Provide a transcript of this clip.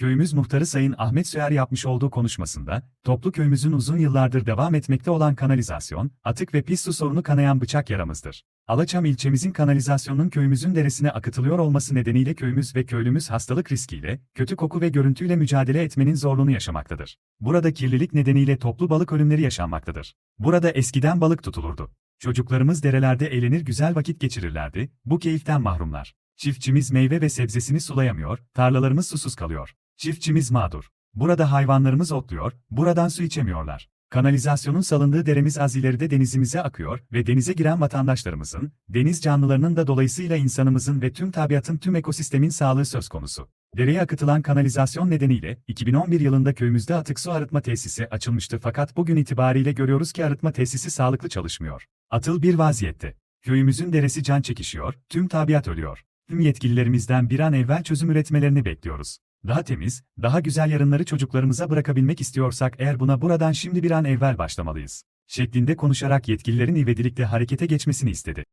Köyümüz muhtarı Sayın Ahmet Süer yapmış olduğu konuşmasında, toplu köyümüzün uzun yıllardır devam etmekte olan kanalizasyon, atık ve pis su sorunu kanayan bıçak yaramızdır. Alaçam ilçemizin kanalizasyonunun köyümüzün deresine akıtılıyor olması nedeniyle köyümüz ve köylümüz hastalık riskiyle, kötü koku ve görüntüyle mücadele etmenin zorluğunu yaşamaktadır. Burada kirlilik nedeniyle toplu balık ölümleri yaşanmaktadır. Burada eskiden balık tutulurdu. Çocuklarımız derelerde eğlenir güzel vakit geçirirlerdi, bu keyiften mahrumlar. Çiftçimiz meyve ve sebzesini sulayamıyor, tarlalarımız susuz kalıyor. Çiftçimiz mağdur. Burada hayvanlarımız otluyor, buradan su içemiyorlar. Kanalizasyonun salındığı deremiz az ileride denizimize akıyor ve denize giren vatandaşlarımızın, deniz canlılarının da dolayısıyla insanımızın ve tüm tabiatın tüm ekosistemin sağlığı söz konusu. Dereye akıtılan kanalizasyon nedeniyle 2011 yılında köyümüzde atık su arıtma tesisi açılmıştı fakat bugün itibariyle görüyoruz ki arıtma tesisi sağlıklı çalışmıyor. Atıl bir vaziyette. Köyümüzün deresi can çekişiyor, tüm tabiat ölüyor. Tüm yetkililerimizden bir an evvel çözüm üretmelerini bekliyoruz. Daha temiz, daha güzel yarınları çocuklarımıza bırakabilmek istiyorsak eğer buna buradan şimdi bir an evvel başlamalıyız. Şeklinde konuşarak yetkililerin ivedilikle harekete geçmesini istedi.